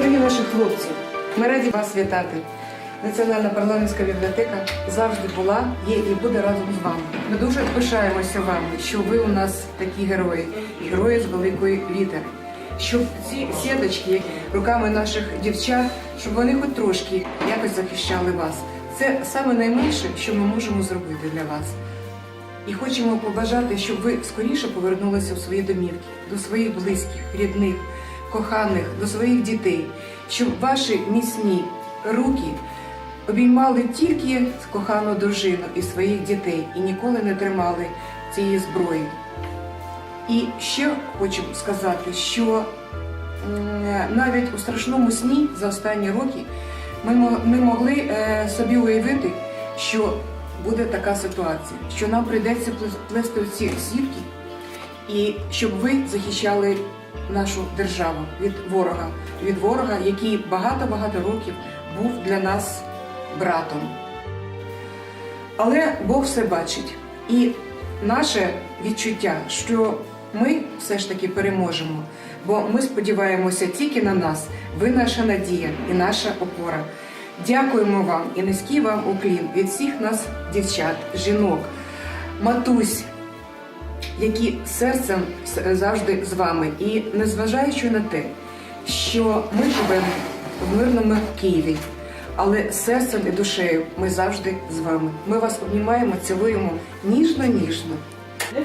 наших хлопців. Ми раді вас вітати. Національна парламентська бібліотека завжди була, є і буде разом з вами. Ми дуже пишаємося вами, що ви у нас такі герої, герої з великої літери. Щоб ці сіточки руками наших дівчат, щоб вони хоч трошки якось захищали вас. Це саме найменше, що ми можемо зробити для вас. І хочемо побажати, щоб ви скоріше повернулися в свої домівки, до своїх близьких, рідних, коханих, до своїх дітей, щоб ваші міцні руки обіймали тільки кохану дружину і своїх дітей і ніколи не тримали цієї зброї. І ще хочу сказати, що навіть у страшному сні за останні роки ми, мо- могли е, собі уявити, що буде така ситуація, що нам прийдеться плес- плести ці сітки, і щоб ви захищали нашу державу від ворога, від ворога, який багато-багато років був для нас братом. Але Бог все бачить. І наше відчуття, що ми все ж таки переможемо, бо ми сподіваємося тільки на нас. Ви наша надія і наша опора. Дякуємо вам і низький вам уклін від всіх нас, дівчат, жінок, матусь, які серцем с- завжди з вами. І незважаючи на те, що ми живемо в мирному Києві, але серцем і душею ми завжди з вами. Ми вас обнімаємо, цілуємо ніжно-ніжно. Мы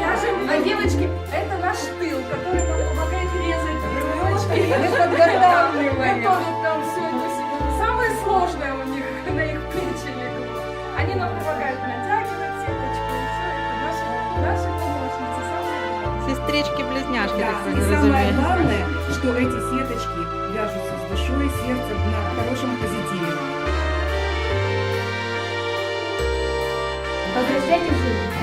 вяжем, а девочки, это наш тыл, который нам помогает резать веревочки. Мы подготавливаем. Готовят там все это себе. Самое сложное у них на их плечи легло. Сестрички-близняшки, Да, так и самое главное, что эти сеточки вяжутся с душой и сердцем на хорошем позитиве. Возвращайте в жизнь.